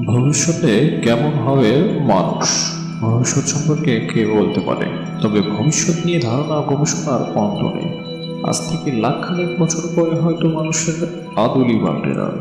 ভবিষ্যতে কেমন হবে মানুষ? ভবিষ্যৎ সম্পর্কে কে বলতে পারে? তবে ভবিষ্যৎ নিয়ে ধারণা গবেষণার অন্ত নেই। আজ থেকে লাখখানেক বছর পরে হয়তো মানুষের আদলই পাল্টে যাবে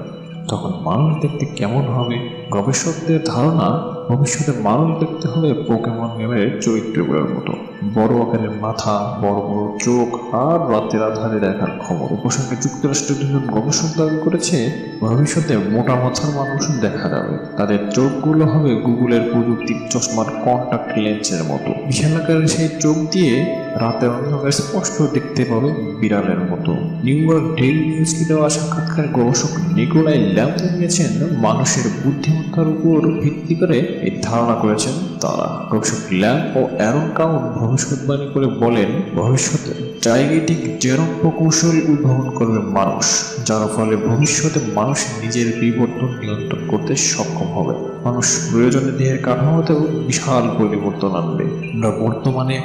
তখন মানুষ দেখতে কেমন হবে? গবেষকদের ধারণা, ভবিষ্যতে মানুষ দেখতে হবে পোকেমন গেমের চরিত্রগুলোর মতো। বড় আকারের মাথা, বড় বড় চোখ আর রাতের আধারে দেখার খবর উপসঙ্গে যুক্তরাষ্ট্রের দুজন গবেষক দাবি করেছে ভবিষ্যতে মোটা মাথার মানুষ দেখা যাবে। তাদের চোখগুলো হবে গুগলের প্রযুক্তি চশমার কন্টাক্ট লেন্সের মতো। বিশাল আকারের সেই চোখ দিয়ে রাতের অন্ধকার স্পষ্ট দেখতে পাবে বিড়ালের মতো। নিউ ইয়র্ক ডেইলি নিউজকে দেওয়া সাক্ষাৎকার গবেষক নিকোলাই ল্যাম্প জানিয়েছেন, মানুষের বুদ্ধিমত্তার উপর ভিত্তি করে এই ধারণা করেছেন তারা। গবেষক ল্যাম্প ও অ্যারন কাউন ভবিষ্যৎবাণী করে বলেন, ভবিষ্যতে জায়গাটিক জেরম প্রকৌশল উদ্ভাবন করবে মানুষ, যার ফলে ভবিষ্যতে মানুষ নিজের বিবর্তন নিয়ন্ত্রণ করতে সক্ষম হবে। মানুষ প্রয়োজনে দেহের কাঠামোতেও বিশাল পরিবর্তন আনবে। আমরা বর্তমানে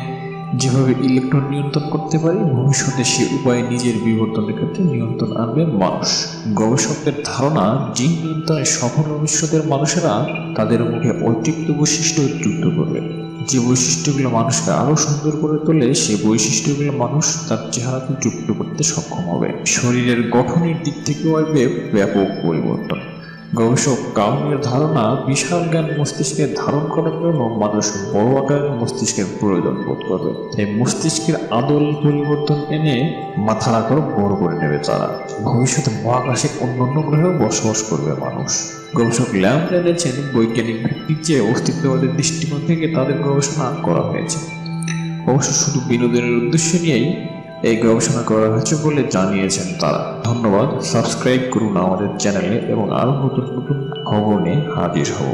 যেভাবে ইলেকট্রন নিয়ন্ত্রণ করতে পারি, ভবিষ্যতে সে উপায়ে নিজের বিবর্তনের ক্ষেত্রে নিয়ন্ত্রণ আনবে মানুষ। গবেষকদের ধারণা, জিন নিয়ন্ত্রণে সফল ভবিষ্যতের মানুষেরা তাদের মুখে অতিরিক্ত বৈশিষ্ট্য যুক্ত করবে। যে বৈশিষ্ট্যগুলো মানুষকে আরও সুন্দর করে তোলে সে বৈশিষ্ট্যগুলো মানুষ তার চেহারাকে যুক্ত করতে সক্ষম হবে। শরীরের গঠনের দিক থেকেও আসবে ব্যাপক পরিবর্তন। গবেষক কাউনের ধারণা, বিশাল জ্ঞান মস্তিষ্কে ধারণ করার জন্য মানুষ বড় আকারের মস্তিষ্কের প্রয়োজন বোধ করবে। এই মস্তিষ্কের আদল পরিবর্তন এনে মাথার আকার বড় করে নেবে তারা। ভবিষ্যতে মহাকাশে অন্যান্য গ্রহেও বসবাস করবে মানুষ। গবেষক ল্যাম জানিয়েছেন, বৈজ্ঞানিক ভিত্তিক যে অস্তিত্ববাদের দৃষ্টিকোণ থেকে তাদের গবেষণা করা হয়েছে। অবশ্য শুধু বিনোদনের উদ্দেশ্য নিয়েই এই গবেষণা করা হয়েছে বলে জানিয়েছেন তারা। ধন্যবাদ। সাবস্ক্রাইব করুন আমাদের চ্যানেলে এবং আরও নতুন নতুন খবর নিয়ে হাজির হব।